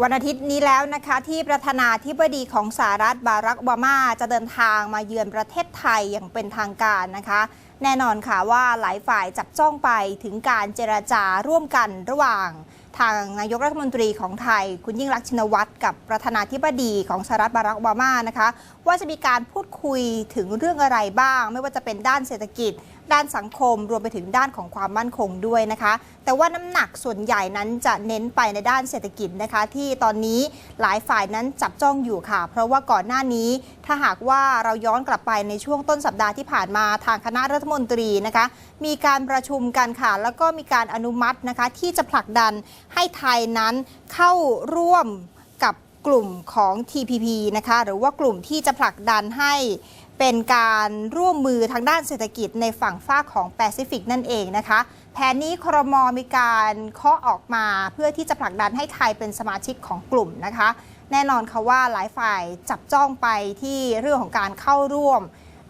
วันอาทิตย์นี้แล้วนะคะที่ประธานาธิบดีของสหรัฐบารักโอบามาจะเดินทางมาเยือนประเทศไทยอย่างเป็นทางการนะคะ แน่นอนค่ะว่าหลายฝ่ายจับจ้องไปถึงการเจราจาร่วมกันระหว่างทางนายกรัฐมนตรีของไทย คุณยิ่งรักชินวัตรกับประธานาธิบดีของสหรัฐบารักโอบามานะคะ ว่าจะมีการพูดคุยถึงเรื่องอะไรบ้าง ไม่ว่าจะเป็นด้านเศรษฐกิจ ด้านสังคมรวมไปถึงด้านของความมั่นคงด้วยนะคะ แต่ว่าน้ำหนักส่วนใหญ่นั้นจะเน้นไปในด้านเศรษฐกิจนะคะ ที่ตอนนี้หลายฝ่ายนั้นจับจ้องอยู่ค่ะ เพราะว่าก่อนหน้านี้ ถ้าหากว่าเราย้อนกลับไปในช่วงต้นสัปดาห์ที่ผ่านมาทางคณะรัฐมนตรีนะคะ มีการประชุมกันค่ะ แล้วก็มีการอนุมัตินะคะ ที่จะผลักดันให้ไทยนั้นเข้าร่วมกับกลุ่มของ TPP นะคะ หรือว่ากลุ่มที่จะผลักดันให้ เป็นการร่วมมือทางด้านเศรษฐกิจในฝั่งฝ้าของแปซิฟิกนั่นเองนะคะ แผนนี้ครมมีการเคาะออกมาเพื่อที่จะผลักดันให้ไทยเป็นสมาชิกของกลุ่มนะคะ แน่นอนค่ะว่าหลายฝ่ายจับจ้องไปที่เรื่องของการเข้าร่วม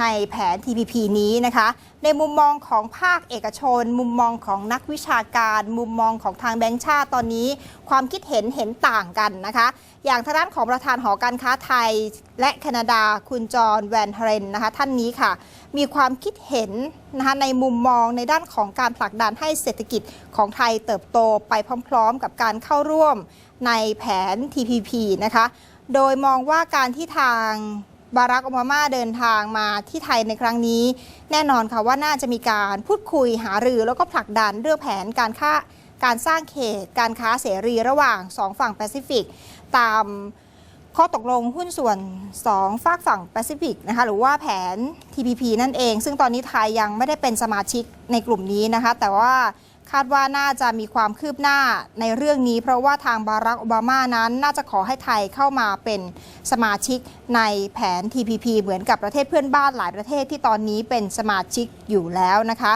ในแผน TPP นี้นะคะ ในมุมมองของภาคเอกชน มุมมองของนักวิชาการ มุมมองของทางแบงก์ชาติตอนนี้ ความคิดเห็นเห็นต่างกันนะคะ อย่างทางด้านของประธานหอการค้าไทย และแคนาดาคุณจอห์นแวนเทเรนนะคะท่านนี้ค่ะ มีความคิดเห็นนะคะในมุมมองในด้านของการผลักดันให้เศรษฐกิจของไทยเติบโตไปพร้อม ๆ กับการเข้าร่วมในแผน TPP นะคะ โดยมองว่าการที่ทาง บารักโอบามาเดินทางมาที่ไทยในครั้งนี้ แน่นอนค่ะว่าน่าจะมีการพูดคุยหารือแล้วก็ผลักดันเรื่องแผนการค่าการสร้างเขต การค้าเสรีระหว่าง2ฝั่งแปซิฟิก ตามข้อตกลงหุ้นส่วน 2 ฝากฝั่งแปซิฟิกนะคะหรือว่าแผน TPP นั่นเอง ซึ่งตอนนี้ไทยยังไม่ได้เป็นสมาชิกในกลุ่มนี้นะคะ แต่ว่า คาดว่าน่าจะมีความคืบหน้าในเรื่องนี้ เพราะว่าทางบารักโอบามานั้นน่าจะขอให้ไทยเข้ามาเป็นสมาชิกในแผน TPP เหมือนกับประเทศเพื่อนบ้านหลายประเทศที่ตอนนี้เป็นสมาชิกอยู่แล้วนะคะ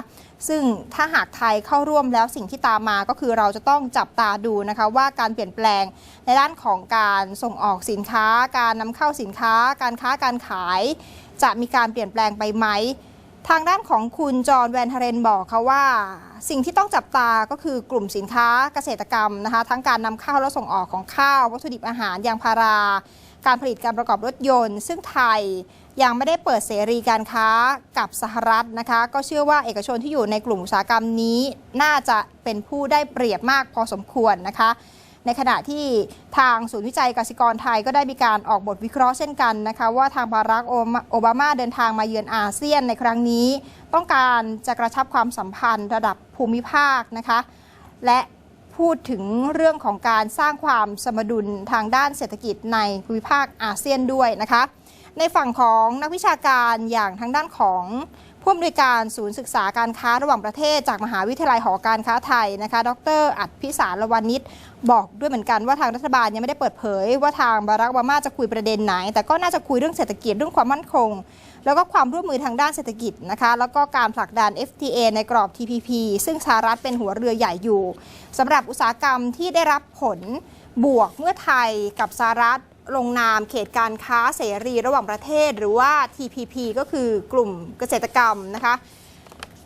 ซึ่งถ้าหากไทยเข้าร่วมแล้วสิ่งที่ตามมาก็คือเราจะต้องจับตาดูนะคะว่าการเปลี่ยนแปลงในด้านของการส่งออกสินค้า การนำเข้าสินค้า การค้าการขาย จะมีการเปลี่ยนแปลงไปไหม ทางด้านของคุณจอห์นแวนเทเรนบอกเขาว่า สิ่งที่ต้องจับตาก็คือกลุ่มสินค้าเกษตรกรรมนะคะทั้งการนำเข้าและส่งออกของข้าว วัตถุดิบอาหารยางพารา การผลิตการประกอบรถยนต์ ซึ่งไทยยังไม่ได้เปิดเสรีการค้ากับสหรัฐนะคะ ก็เชื่อว่าเอกชนที่อยู่ในกลุ่มอุตสาหกรรมนี้ น่าจะเป็นผู้ได้เปรียบมากพอสมควรนะคะ ในขณะที่ทางศูนย์วิจัยกสิกรไทยก็ได้มีการออกบทวิเคราะห์เช่นกันนะคะว่าทางบารักโอบามาเดินทางมาเยือนอาเซียนในครั้งนี้ ต้องการจะกระชับความสัมพันธ์ระดับภูมิภาคนะคะและพูดถึงเรื่องของการสร้างความสมดุลทางด้านเศรษฐกิจในภูมิภาคอาเซียนด้วยนะคะในฝั่งของนักวิชาการอย่างทางด้านของ ผู้อำนวยการศูนย์ศึกษาการค้าระหว่างประเทศ จากมหาวิทยาลัยหอการค้าไทยนะคะ ดรอัดพิสารวานิชบอกด้วยเหมือนกันว่าทางรัฐบาลยังไม่ได้เปิดเผย ว่าทางบารักโอบามาจะคุยประเด็นไหน แต่ก็น่าจะคุยเรื่องเศรษฐกิจเรื่องความมั่นคง แล้วก็ความร่วมมือทางด้านเศรษฐกิจนะคะ แล้วก็การผลักดัน FTA ในกรอบ TPP ซึ่งสหรัฐเป็นหัวเรือใหญ่อยู่สำหรับอุตสาหกรรมที่ได้รับผลบวกเมื่อไทยกับสหรัฐ ลงนามเขตการค้าเสรีระหว่างประเทศ หรือว่า TPP ก็คือกลุ่มเกษตรกรรมนะคะ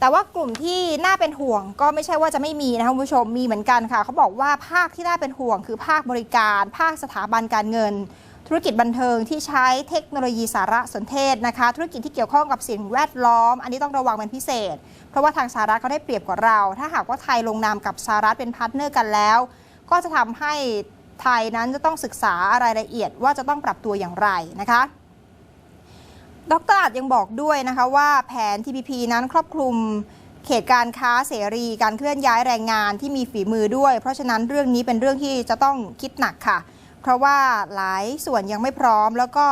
แต่ว่ากลุ่มที่น่าเป็นห่วงก็ไม่ใช่ว่าจะไม่มีนะคะคุณผู้ชมมีเหมือนกันค่ะเขาบอกว่าภาคที่น่าเป็นห่วง คือภาคบริการ ภาคสถาบันการเงิน ธุรกิจบันเทิงที่ใช้เทคโนโลยีสารสนเทศนะคะ ธุรกิจที่เกี่ยวข้องกับสิ่งแวดล้อม อันนี้ต้องระวังเป็นพิเศษ เพราะว่าทางสหรัฐเขาได้เปรียบกว่าเรา ถ้าหากว่าไทยลงนามกับสหรัฐเป็นพาร์ทเนอร์กันแล้ว ก็จะทำให้ ไทยนั้นจะต้องศึกษารายละเอียดว่าจะต้องปรับตัวอย่างไรนะคะดรอาจยังบอกด้วยนะคะว่าแผน TPP นั้นครอบคลุมเขตการค้าเสรีการเคลื่อนย้ายแรงงานที่มีฝีมือด้วย เพราะฉะนั้นเรื่องนี้เป็นเรื่องที่จะต้องคิดหนักค่ะ เพราะว่าหลายส่วนยังไม่พร้อมแล้วก็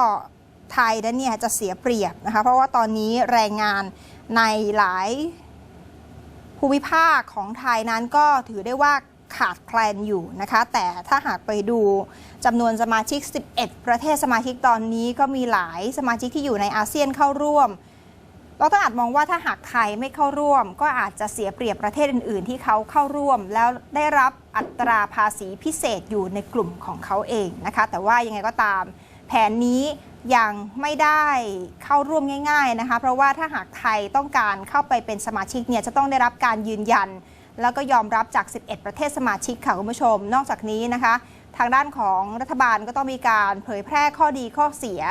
ไทยนั้นเนี่ยจะเสียเปรียบนะคะ เพราะว่าตอนนี้แรงงานในหลายภูมิภาคของไทยนั้นก็ถือได้ว่า ขาดแคลนอยู่นะคะ แต่ถ้าหากไปดูจำนวนสมาชิก 11 ประเทศสมาชิกตอนนี้ก็มีหลายสมาชิกที่อยู่ในอาเซียนเข้าร่วมเราต้องอาจมองว่าถ้าหากไทยไม่เข้าร่วม ก็อาจจะเสียเปรียบประเทศอื่น ๆ ที่เขาเข้าร่วม แล้วได้รับอัตราภาษีพิเศษอยู่ในกลุ่มของเขาเองนะคะ แต่ว่ายังไงก็ตาม แผนนี้ยังไม่ได้เข้าร่วมง่าย ๆนะคะ เพราะว่าถ้าหากไทยต้องการเข้าไปเป็นสมาชิกเนี่ยจะต้องได้รับการยืนยัน แล้วก็ยอมรับจาก 11 ประเทศสมาชิกค่ะคุณผู้ชม นอกจากนี้นะคะ ทางด้านของรัฐบาลก็ต้องมีการเผยแพร่ข้อดีข้อเสีย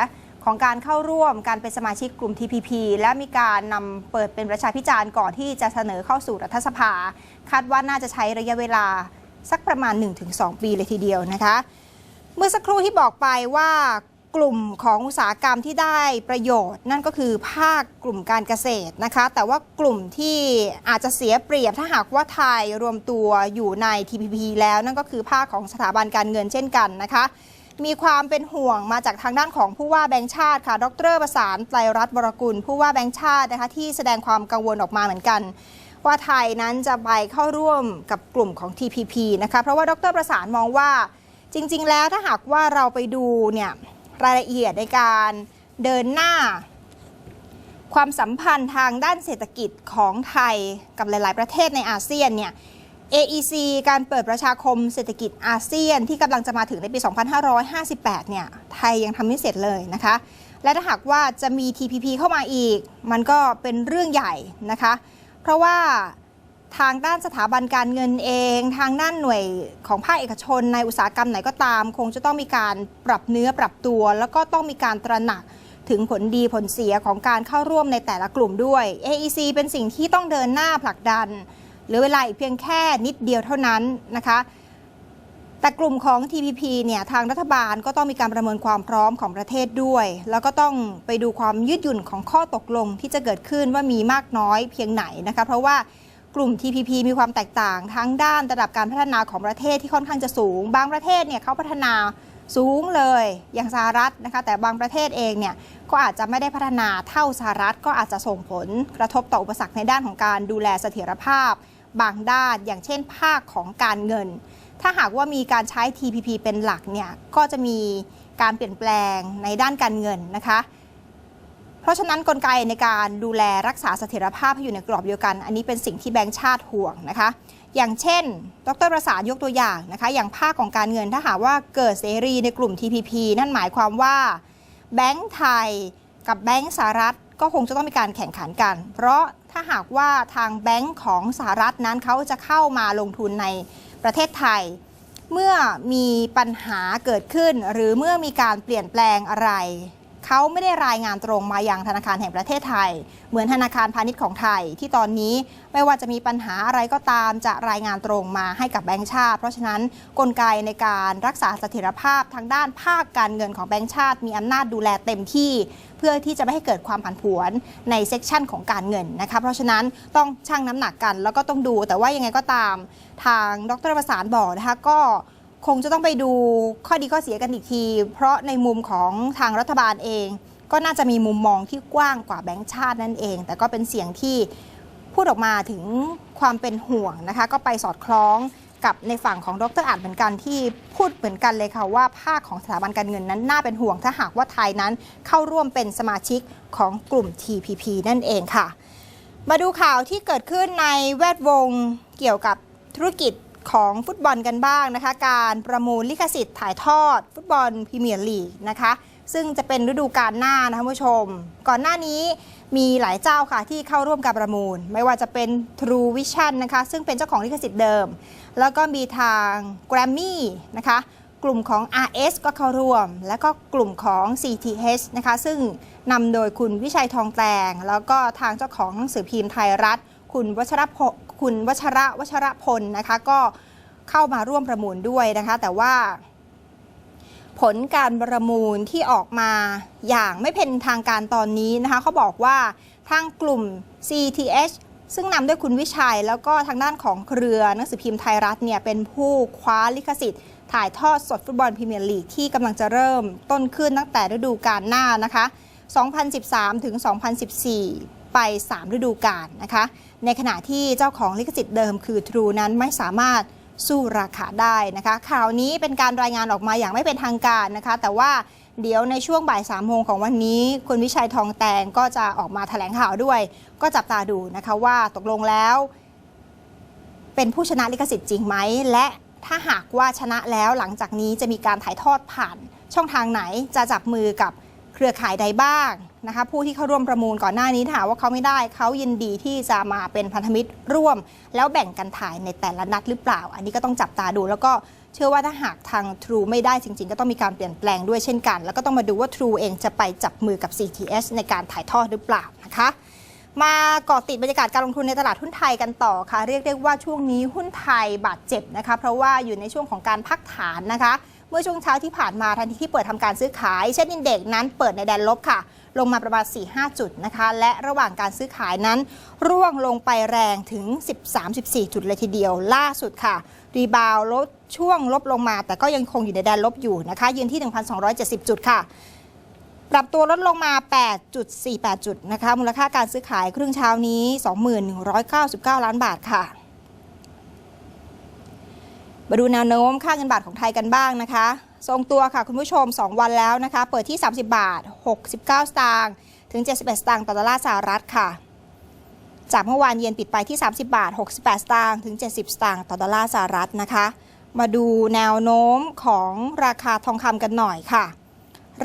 ของการเข้าร่วมการเป็นสมาชิกกลุ่ม TPP และมีการนำเปิดเป็นประชาพิจารณ์ก่อนที่จะเสนอเข้าสู่รัฐสภา คาดว่าน่าจะใช้ระยะเวลาสักประมาณ 1-2 ปีเลยทีเดียวนะคะ เมื่อสักครู่ที่บอกไปว่า กลุ่มของอุตสาหกรรมที่ได้ประโยชน์ นั่นก็คือภาคกลุ่มการเกษตรนะคะ แต่ว่ากลุ่มที่อาจจะเสียเปรียบถ้าหากว่าไทยรวมตัวอยู่ใน TPP แล้วนั่นก็คือภาคของสถาบันการเงินเช่นกันนะคะ มีความเป็นห่วงมาจากทางด้านของผู้ว่าแบงค์ชาติค่ะ ดรประสานไตรรัตน์บรกุล ผู้ว่าแบงค์ชาตินะคะที่แสดงความกังวลออกมาเหมือนกันว่าไทยนั้นจะไปเข้าร่วมกับกลุ่มของ TPP นะคะ เพราะว่าดรประสานมองว่าจริง ๆ แล้วถ้าหากว่าเราไปดูเนี่ย รายละเอียดในการเดินหน้า ความสัมพันธ์ทางด้านเศรษฐกิจของไทยกับหลาย ๆ ประเทศในอาเซียนเนี่ย AEC การเปิดประชาคมเศรษฐกิจอาเซียนที่กำลังจะมาถึงในปี 2558 เนี่ย ไทยยังทำไม่เสร็จเลยนะคะ และถ้าหากว่าจะมี TPP เข้ามาอีก มันก็เป็นเรื่องใหญ่นะคะ เพราะว่า ทางด้านสถาบันการเงินเอง ทางด้านหน่วยของภาคเอกชนในอุตสาหกรรมไหนก็ตาม คงจะต้องมีการปรับเนื้อปรับตัว แล้วก็ต้องมีการตระหนักถึงผลดีผลเสียของการเข้าร่วมในแต่ละกลุ่มด้วย AEC เป็นสิ่งที่ต้องเดินหน้าผลักดันเหลือเวลาอีกเพียงแค่นิดเดียวเท่านั้นนะคะแต่กลุ่มของ TPP เนี่ยทางรัฐบาลก็ต้องมีการประเมินความพร้อมของประเทศด้วย แล้วก็ต้องไปดูความยืดหยุ่นของข้อตกลงที่จะเกิดขึ้นว่ามีมากน้อยเพียงไหนนะคะเพราะว่า กลุ่ม TPP มีความแตกต่างทั้งด้านระดับการพัฒนาของประเทศที่ค่อนข้างจะสูง บางประเทศเนี่ยเขาพัฒนาสูงเลยอย่างสหรัฐนะคะ แต่บางประเทศเองเนี่ยก็อาจจะไม่ได้พัฒนาเท่าสหรัฐ ก็อาจจะส่งผลกระทบต่ออุปสรรคในด้านของการดูแลเสถียรภาพ บางด้านอย่างเช่นภาคของการเงิน ถ้าหากว่ามีการใช้ TPP เป็นหลักเนี่ยก็จะมีการเปลี่ยนแปลงในด้านการเงินนะคะ เพราะฉะนั้นกลไกในการดูแลรักษาเสถียรภาพให้อยู่ในกรอบเดียวกัน อันนี้เป็นสิ่งที่แบงก์ชาติห่วงนะคะ อย่างเช่น ดรประสานยกตัวอย่างนะคะ อย่างภาคของการเงินถ้าหากว่าเกิดเสรีในกลุ่ม TPP นั่นหมายความว่าแบงก์ไทยกับแบงก์สหรัฐก็คงจะต้องมีการแข่งขันกัน เพราะถ้าหากว่าทางแบงก์ของสหรัฐนั้นเขาจะเข้ามาลงทุนในประเทศไทย เมื่อมีปัญหาเกิดขึ้น หรือเมื่อมีการเปลี่ยนแปลงอะไร เขาไม่ได้รายงานตรงมายังธนาคารแห่งประเทศไทย เหมือนธนาคารพาณิชย์ของไทย ที่ตอนนี้ไม่ว่าจะมีปัญหาอะไรก็ตามจะรายงานตรงมาให้กับแบงก์ชาติ เพราะฉะนั้นกลไกในการรักษาเสถียรภาพทางด้านภาคการเงินของแบงก์ชาติ มีอำนาจดูแลเต็มที่ เพื่อที่จะไม่ให้เกิดความผันผวนในเซกชันของการเงินนะคะเพราะฉะนั้นต้องชั่งน้ำหนักกันแล้วก็ต้องดู แต่ว่ายังไงก็ตาม ทางดรประสานบอกนะคะก็ คงจะต้องไปดูข้อดีข้อเสียกันอีกที เพราะในมุมของทางรัฐบาลเอง ก็น่าจะมีมุมมองที่กว้างกว่าแบงก์ชาตินั่นเอง แต่ก็เป็นเสียงที่พูดออกมาถึงความเป็นห่วงนะคะ ก็ไปสอดคล้องกับในฝั่งของดรอาจเหมือนกันที่พูดเหมือนกันเลยค่ะว่าภาคของสถาบันการเงินนั้นน่าเป็นห่วงถ้าหากว่าไทยนั้นเข้าร่วมเป็นสมาชิกของกลุ่ม TPP นั่นเองค่ะ มาดูข่าวที่เกิดขึ้นในแวดวงเกี่ยวกับธุรกิจ ของฟุตบอลกันบ้างนะคะ การประมูลลิขสิทธิ์ถ่ายทอด ฟุตบอลพรีเมียร์ลีกนะคะ ซึ่งจะเป็นฤดูกาลหน้านะคะผู้ชม ก่อนหน้านี้มีหลายเจ้าค่ะที่เข้าร่วมการประมูล ไม่ว่าจะเป็น True Vision นะคะ ซึ่งเป็นเจ้าของลิขสิทธิ์เดิม แล้วก็มีทาง Grammy นะคะ กลุ่มของ RS ก็เข้าร่วม แล้วก็กลุ่มของ CTH นะคะ ซึ่งนำโดยคุณวิชัยทองแตงแล้วก็ทางเจ้าของหนังสือพิมพ์ไทยรัฐ คุณวัชรพ คุณวัชระวัชรพลนะคะก็เข้ามาร่วมประมูลด้วยนะคะ แต่ว่าผลการประมูลที่ออกมาอย่างไม่เป็นทางการตอนนี้นะคะเขาบอกว่าทางกลุ่ม CTH ซึ่งนำด้วยคุณวิชัย แล้วก็ทางด้านของเครือหนังสือพิมพ์ไทยรัฐเนี่ยเป็นผู้คว้าลิขสิทธิ์ ถ่ายทอดสดฟุตบอลพรีเมียร์ลีกที่กำลังจะเริ่มต้นขึ้นตั้งแต่ฤดูกาลหน้านะคะ 2013 ถึง 2014 ไป 3 ฤดูกาลนะคะ ในขณะที่เจ้าของลิขสิทธิ์เดิมคือ True นั้นไม่สามารถสู้ราคาได้นะคะ ข่าวนี้เป็นการรายงานออกมาอย่างไม่เป็นทางการนะคะ แต่ว่าเดี๋ยวในช่วงบ่าย3ามโมงของวันนี้ คุณวิชัยทองแตงก็จะออกมาแถลงข่าวด้วย ก็จับตาดูนะคะว่าตกลงแล้ว เป็นผู้ชนะลิขสิทธิ์จริงไหม และถ้าหากว่าชนะแล้วหลังจากนี้จะมีการถ่ายทอดผ่าน ช่องทางไหนจะจับมือกับเครือข่ายใดบ้าง นะคะผู้ที่เข้าร่วมประมูลก่อนหน้านี้ถาหากว่าเขาไม่ได้เขายินดีที่จะมาเป็นพันธมิตรร่วม แล้วแบ่งกันถ่ายในแต่ละนัดหรือเปล่า อันนี้ก็ต้องจับตาดู แล้วก็เชื่อว่าถ้าหากทาง True ไม่ได้จริง ๆ ก็ต้องมีการเปลี่ยนแปลงด้วยเช่นกัน แล้วก็ต้องมาดูว่า True เองจะไปจับมือกับ CTS ในการถ่ายทอดหรือเปล่านะคะมาเกาะติดบรรยากาศการลงทุนในตลาดหุ้นไทยกันต่อค่ะ เรียกได้ว่าช่วงนี้หุ้นไทยบาดเจ็บนะคะ เพราะว่าอยู่ในช่วงของการพักฐานนะคะ เมื่อช่วงเช้าที่ผ่านมาทันทีที่เปิดทำการซื้อขาย เช่นอินเด็กนั้นเปิดในแดนลบค่ะ ลงมาประมาณ 4-5 จุดนะคะ และระหว่างการซื้อขายนั้น ร่วงลงไปแรงถึง 13-14 จุดเลยทีเดียวล่าสุดค่ะ รีบาวลดช่วงลบลงมา แต่ก็ยังคงอยู่ในแดนลบอยู่นะคะ ยืนที่ 1,270 จุดค่ะปรับตัวลดลงมา 8.48 จุดนะคะ มูลค่าการซื้อขายครึ่งเช้านี้ 2199 ล้านบาทค่ะ มาดูแนวโน้มค่าเงินบาทของไทยกันบ้างนะคะ ทรงตัวค่ะคุณผู้ชม 2 วันแล้วนะคะ เปิดที่ 30 บาท 69 สตางค์ถึง 71 สตางค์ต่อดอลลาร์สหรัฐค่ะ จากเมื่อวานเย็นปิดไปที่ 30 บาท 68 สตางค์ถึง 70 สตางค์ต่อดอลลาร์สหรัฐนะคะ มาดูแนวโน้มของราคาทองคำกันหน่อยค่ะ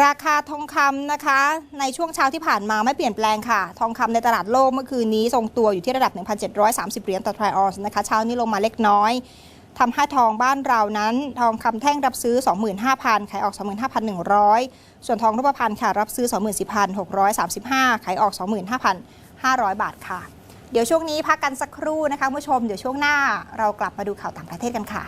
ราคาทองคำนะคะ ในช่วงเช้าที่ผ่านมาไม่เปลี่ยนแปลงค่ะ ทองคำในตลาดโลกเมื่อคืนนี้ทรงตัวอยู่ที่ระดับ 1,730 เหรียญต่อทรอยออนซ์นะคะ เช้านี้ลงมาเล็กน้อย ทำให้ทองบ้านเรานั้น ทองคำแท่งรับซื้อ 25,000 ขายออก 25,100 ส่วนทองรูปพรรณค่ะรับซื้อ 24,635 ขายออก 25,500 บาทค่ะ เดี๋ยวช่วงนี้พักกันสักครู่นะคะผู้ชม เดี๋ยวช่วงหน้าเรากลับมาดูข่าวต่างประเทศกันค่ะ